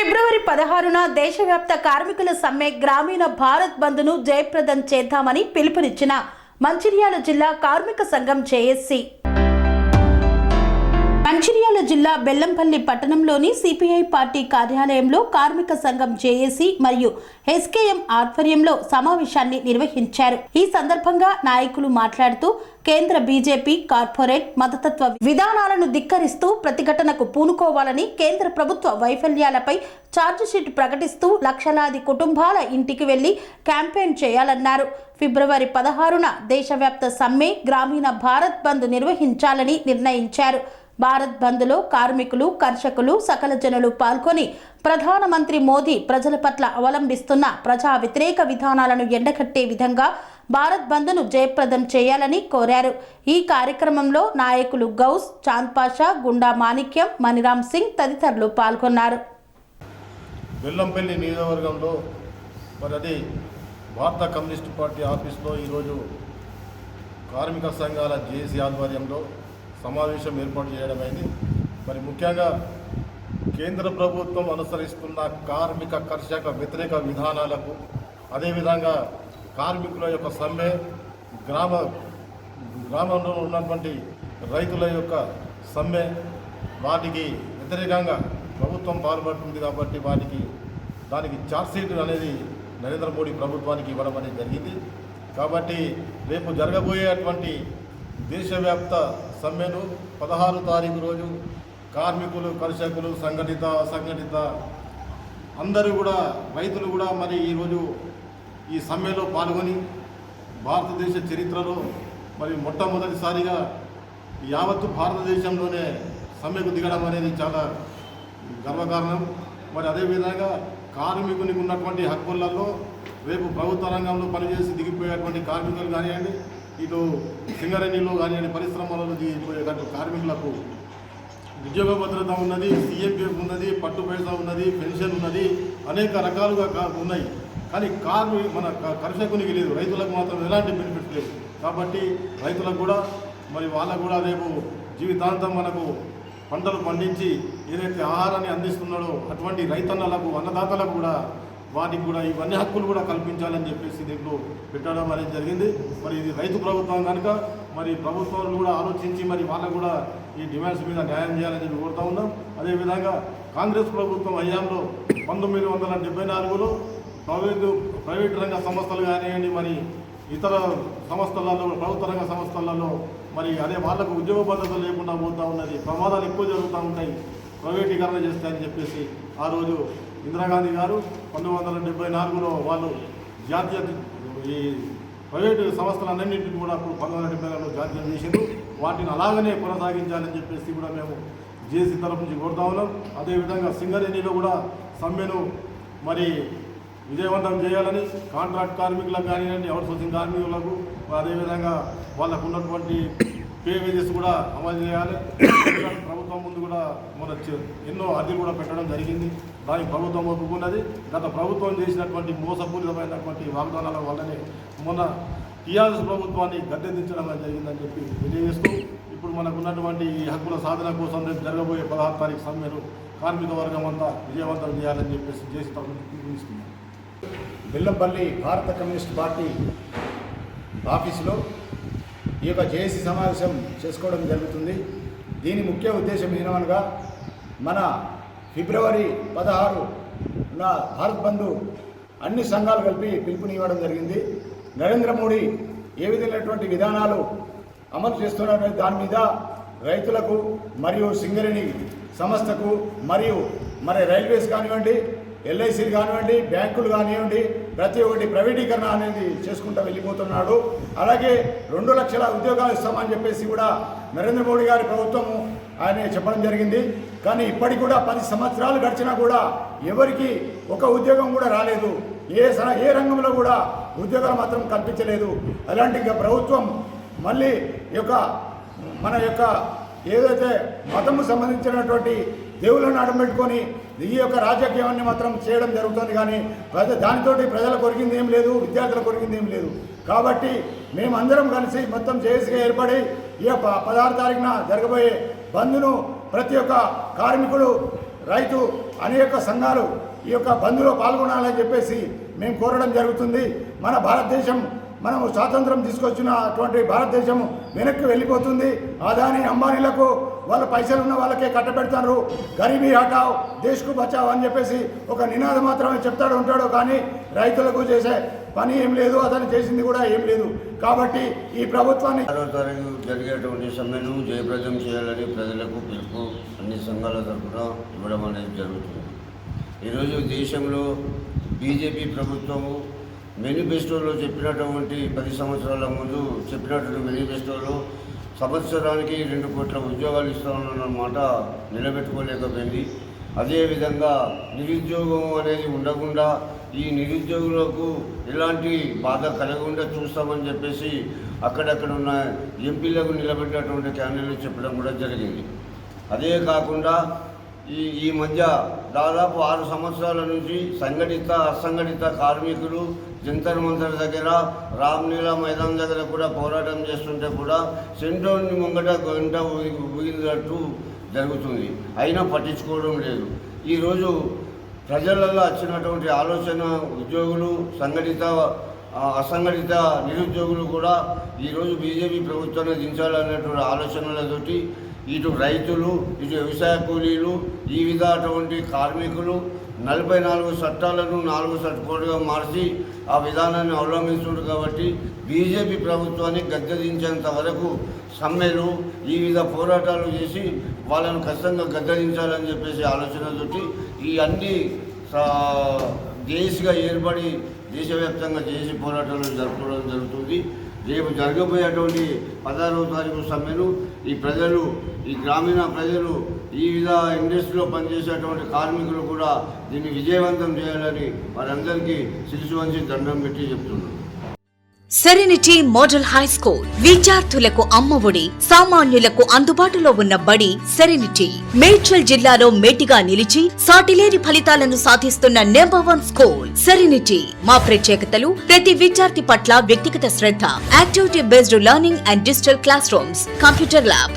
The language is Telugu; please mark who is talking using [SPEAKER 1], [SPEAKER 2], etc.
[SPEAKER 1] ఫిబ్రవరి పదహారున దేశవ్యాప్త కార్మికుల సమ్మె గ్రామీణ భారత్ బంద్ను జయప్రదం చేద్దామని పిలుపునిచ్చిన మంచిర్యాల జిల్లా కార్మిక సంఘం జేఏసీ. మంచిర్యాల జిల్లా బెల్లంపల్లి పట్టణంలోని సిపిఐ పార్టీ కార్యాలయంలో కార్మిక సంఘం జేఏసీ మరియు ఎస్కేఎం ఆధ్వర్యంలో సమావేశాన్ని నిర్వహించారు. ఈ సందర్భంగా నాయకులు మాట్లాడుతూ కేంద్ర బీజేపీ కార్పొరేట్ మతతత్వ విధానాలను ధిక్కరిస్తూ ప్రతిఘటనకు పూనుకోవాలని కేంద్ర ప్రభుత్వ వైఫల్యాలపై ఛార్జిషీట్ ప్రకటిస్తూ లక్షలాది కుటుంబాల ఇంటికి వెళ్ళి క్యాంపెయిన్ చేయాలన్నారు. ఫిబ్రవరి పదహారున దేశవ్యాప్త సమ్మె గ్రామీణ భారత్ బంద్ నిర్వహించాలని నిర్ణయించారు. భారత్ బంద్లో కార్మికులు కర్షకులు సకల జనులు పాల్గొని ప్రధానమంత్రి మోదీ ప్రజల పట్ల అవలంబిస్తున్న ప్రజా వ్యతిరేక విధానాలను ఎండకట్టే విధంగా భారత్ బంద్ను జయప్రదం చేయాలని కోరారు. ఈ కార్యక్రమంలో నాయకులు గౌస్ చాంద్ పాషా గుండా మాణిక్యం మణిరామ్ సింగ్ తదితరులు పాల్గొన్నారు.
[SPEAKER 2] బెల్లంపల్లి నియోజకవర్గంలో మరి అది భారత కమ్యూనిస్ట్ పార్టీ ఆఫీస్లో ఈరోజు కార్మిక సంఘాల జేఏసీ ఆధ్వర్యంలో సమావేశం ఏర్పాటు చేయడమైంది మరి ముఖ్యంగా కేంద్ర ప్రభుత్వం అనుసరిస్తున్న కార్మిక కర్షక వ్యతిరేక విధానాలకు అదేవిధంగా కార్మికుల యొక్క సమ్మె గ్రామ గ్రామంలో ఉన్నటువంటి రైతుల యొక్క సమ్మె వాటికి వ్యతిరేకంగా ప్రభుత్వం పాల్పడుతుంది కాబట్టి వాటికి దానికి ఛార్జ్షీట్ అనేది నరేంద్ర మోడీ ప్రభుత్వానికి ఇవ్వడం అనేది జరిగింది. కాబట్టి రేపు జరగబోయేటువంటి దేశవ్యాప్త సమ్మెను పదహారు తారీఖు రోజు కార్మికులు కర్షకులు సంఘటిత అసంఘటిత అందరూ కూడా రైతులు కూడా మరి ఈరోజు ఈ సమ్మెలో పాల్గొని భారతదేశ చరిత్రలో మరి మొట్టమొదటిసారిగా యావత్తు భారతదేశంలోనే సమ్మెకు దిగడం అనేది చాలా గర్వకారణం. మరి అదేవిధంగా కార్మికునికి ఉన్నటువంటి హక్కులలో రేపు ప్రభుత్వ రంగంలో పనిచేసి దిగిపోయేటువంటి కార్మికులు కానివ్వండి ఇటు సింగరేణిలో కానివ్వండి పరిశ్రమలలో కార్మికులకు ఉద్యోగ భద్రత ఉన్నది సీఎంపీఎఫ్ ఉన్నది పట్టు పైసా ఉన్నది పెన్షన్ ఉన్నది అనేక రకాలుగా ఉన్నాయి. కానీ కార్మి మన కర్షకునికి లేదు రైతులకు మాత్రం ఎలాంటి బెనిఫిట్స్ లేదు కాబట్టి రైతులకు కూడా మరి వాళ్ళకు కూడా రేపు జీవితాంతం మనకు పంటలు పండించి ఏదైతే ఆహారాన్ని అందిస్తున్నాడో అటువంటి రైతన్నలకు అన్నదాతలకు కూడా వాటికి కూడా ఇవన్నీ హక్కులు కూడా కల్పించాలని చెప్పేసి దీంట్లో పెట్టడం అనేది జరిగింది. మరి ఇది రైతు ప్రభుత్వం కనుక మరి ప్రభుత్వాలు కూడా ఆలోచించి మరి వాళ్ళకు కూడా ఈ డిమాండ్స్ మీద న్యాయం చేయాలని చెప్పి కోరుతా ఉన్నాం. అదేవిధంగా కాంగ్రెస్ ప్రభుత్వం హయాంలో పంతొమ్మిది వందల డెబ్బై నాలుగులో ప్రైవేటు ప్రైవేట్ రంగ సంస్థలు కానివ్వండి మరి ఇతర సంస్థలలో ప్రభుత్వ రంగ సంస్థలలో మరి అదే వాళ్ళకు ఉద్యోగ భద్రత లేకుండా పోతూ ఉన్నది. ప్రమాదాలు ఎక్కువ జరుగుతూ ఉంటాయి. ప్రైవేటీకరణ చేస్తాయని చెప్పేసి ఆ రోజు ఇందిరాగాంధీ గారు పంతొమ్మిది వందల డెబ్బై నాలుగులో వాళ్ళు జాతీయ ఈ ప్రైవేటు సంస్థలన్నింటినీ కూడా అప్పుడు పంతొమ్మిది వందల డెబ్బై నాలుగులో జాతీయం చేసిండ్రు. వాటిని అలాగనే కొనసాగించాలని చెప్పేసి కూడా మేము జేసీ తరపు నుంచి కోరుతా ఉన్నాం. అదేవిధంగా సింగరేణిలో కూడా సమ్మెను మరి విజయవంతం చేయాలని కాంట్రాక్ట్ కార్మికులకు కానివ్వండి అవుట్ సోర్సింగ్ కార్మికులకు అదేవిధంగా వాళ్ళకు ఉన్నటువంటి పే వేజెస్ కూడా అమలు చేయాలి. ప్రభుత్వం ముందు కూడా మన ఎన్నో అర్జీలు కూడా పెట్టడం జరిగింది. దానికి ప్రభుత్వం ఒప్పుకున్నది గత ప్రభుత్వం చేసినటువంటి మోసపూరితమైనటువంటి వాగ్దానాల వల్లనే మొన్న టీఆర్ఎస్ ప్రభుత్వాన్ని గద్దెదించడం అనేది జరిగిందని చెప్పి తెలియజేస్తూ ఇప్పుడు మనకున్నటువంటి ఈ హక్కుల సాధన కోసం రేపు జరగబోయే పదహారు తారీఖు సమ్మెను కార్మిక వర్గం అంతా విజయవంతం చేయాలని చెప్పేసి చేసి తరఫున బిల్లంపల్లి
[SPEAKER 3] బెల్లంపల్లి భారత కమ్యూనిస్ట్ పార్టీ ఆఫీసులో ఈ యొక్క జేఏసీ సమావేశం చేసుకోవడం జరుగుతుంది. దీని ముఖ్య ఉద్దేశం ఏమనగా మన ఫిబ్రవరి పదహారు నా భారత్ బంధు అన్ని సంఘాలు కలిపి పిలుపునివ్వడం జరిగింది. నరేంద్ర మోడీ ఏ విధమైనటువంటి విధానాలు అమలు చేస్తున్నారనే దాని మీద రైతులకు మరియు సింగరేణి సంస్థకు మరియు మరి రైల్వేస్ కానివ్వండి ఎల్ఐసీలు కానివ్వండి బ్యాంకులు కానివ్వండి ప్రతి ఒక్కటి ప్రైవేటీకరణ అనేది చేసుకుంటూ వెళ్ళిపోతున్నాడు. అలాగే రెండు లక్షల ఉద్యోగాలు ఇస్తామని చెప్పేసి కూడా నరేంద్ర మోడీ గారి ప్రభుత్వము ఆయన చెప్పడం జరిగింది. కానీ ఇప్పటికి కూడా పది సంవత్సరాలు గడిచినా కూడా ఎవరికి ఒక ఉద్యోగం కూడా రాలేదు. ఏ స- ఏ రంగంలో కూడా ఉద్యోగాలు మాత్రం కల్పించలేదు. అలాంటి ఇంకా ప్రభుత్వం మళ్ళీ ఈ యొక్క మన యొక్క ఏదైతే మతము సంబంధించినటువంటి దేవుళ్ళను అడబెట్టుకొని ఈ యొక్క రాజకీయాన్ని మాత్రం చేయడం జరుగుతుంది కానీ ప్రజ దానితోటి ప్రజల కొరిగింది ఏం లేదు విద్యార్థుల కొరిగింది ఏం లేదు. కాబట్టి మేమందరం కలిసి మొత్తం జేఏసీగా ఏర్పడి ఈ యొక్క పదహారు తారీఖున జరగబోయే బంద్ను ప్రతి ఒక్క కార్మికుడు రైతు అనేక సంఘాలు ఈ యొక్క బంద్లో పాల్గొనాలని చెప్పేసి మేము కోరడం జరుగుతుంది. మన భారతదేశం మనము స్వాతంత్రం తీసుకొచ్చిన అటువంటి భారతదేశం వెనక్కి వెళ్ళిపోతుంది. అదాని అంబానీలకు వాళ్ళ పైసలు ఉన్న వాళ్ళకే కట్టబెడతారు. గరీబీ హటావ్ దేశ్కు బచావ్ అని చెప్పేసి ఒక నినాదం మాత్రమే చెప్తాడు ఉంటాడు కానీ రైతులకు చేసే పని ఏం లేదు అతను చేసింది కూడా ఏం లేదు. కాబట్టి ఈ ప్రభుత్వాన్ని
[SPEAKER 4] ఆరో తారీఖు జరిగేటువంటి సమ్మెను జయప్రదం చేయాలని ప్రజలకు పిలుపు అన్ని సంఘాల తరఫున ఇవ్వడం అనేది జరుగుతుంది. ఈరోజు దేశంలో బీజేపీ ప్రభుత్వము మేనిఫెస్టోలో చెప్పినటువంటి పది సంవత్సరాల ముందు చెప్పినటువంటి మేనిఫెస్టోలో సంవత్సరానికి రెండు కోట్ల ఉద్యోగాలు ఇస్తామన్న మాట నిలబెట్టుకోలేకపోయింది. అదేవిధంగా నిరుద్యోగం అనేది ఉండకుండా ఈ నిరుద్యోగులకు ఎలాంటి బాధ కలగకుండా చూస్తామని చెప్పేసి అక్కడక్కడ ఉన్న ఎంపీలకు నిలబెట్టినటువంటి క్యాండిడేట్లు చెప్పడం కూడా జరిగింది. అదే కాకుండా ఈ ఈ మధ్య దాదాపు ఆరు సంవత్సరాల నుంచి సంఘటిత అసంఘటిత కార్మికులు జంతర్ మంతర్ దగ్గర రామ్లీలా మైదాన్ దగ్గర కూడా పోరాటం చేస్తుంటే కూడా సెంట్రోని ముంగట గంట ఊగి- ఊగినట్టు జరుగుతుంది. అయినా పట్టించుకోవడం లేదు. ఈరోజు ప్రజలలో వచ్చినటువంటి ఆలోచన ఉద్యోగులు సంఘటిత అసంఘటిత నిరుద్యోగులు కూడా ఈరోజు బీజేపీ ప్రభుత్వాన్ని దించాలనేటువంటి ఆలోచనలతోటి ఇటు రైతులు ఇటు వ్యవసాయ కూలీలు ఈ విధమైనటువంటి కార్మికులు నలభై నాలుగు చట్టాలను నాలుగు చట్టకోడుగా మార్చి ఆ విధానాన్ని అవలంబిస్తుంది కాబట్టి బీజేపీ ప్రభుత్వాన్ని గద్దెదించేంత వరకు సమ్మెలు ఈ విధ పోరాటాలు చేసి వాళ్ళను ఖచ్చితంగా గద్దెదించాలని చెప్పేసి ఆలోచనతోటి ఈ అన్ని సా- దేశగా ఏర్పడి దేశవ్యాప్తంగా చేసి పోరాటాలు జరుపుకోవడం జరుగుతుంది. రేపు జరగబోయేటువంటి పదహారవ తారీఖు సమ్మెను ఈ ప్రజలు ఈ గ్రామీణ ప్రజలు ఈ విధ ఇండస్ట్రీలో పనిచేసేటువంటి కార్మికులు కూడా దీన్ని విజయవంతం చేయాలని వారందరికీ శిశు వంచి దండం పెట్టి చెప్తున్నారు
[SPEAKER 5] సెరెనిటీ మోడల్ హై స్కూల్ విద్యార్థులకు అమ్మఒడి సామాన్యులకు అందుబాటులో ఉన్న బడి సెరెనిటీ మేడ్చల్ జిల్లాలో మేటిగా నిలిచి సాటిలేని ఫలితాలను సాధిస్తున్న నెంబర్ వన్ స్కూల్ సెరెనిటీ మా ప్రత్యేకతలు ప్రతి విద్యార్థి పట్ల వ్యక్తిగత శ్రద్ధ activity based learning and digital classrooms computer lab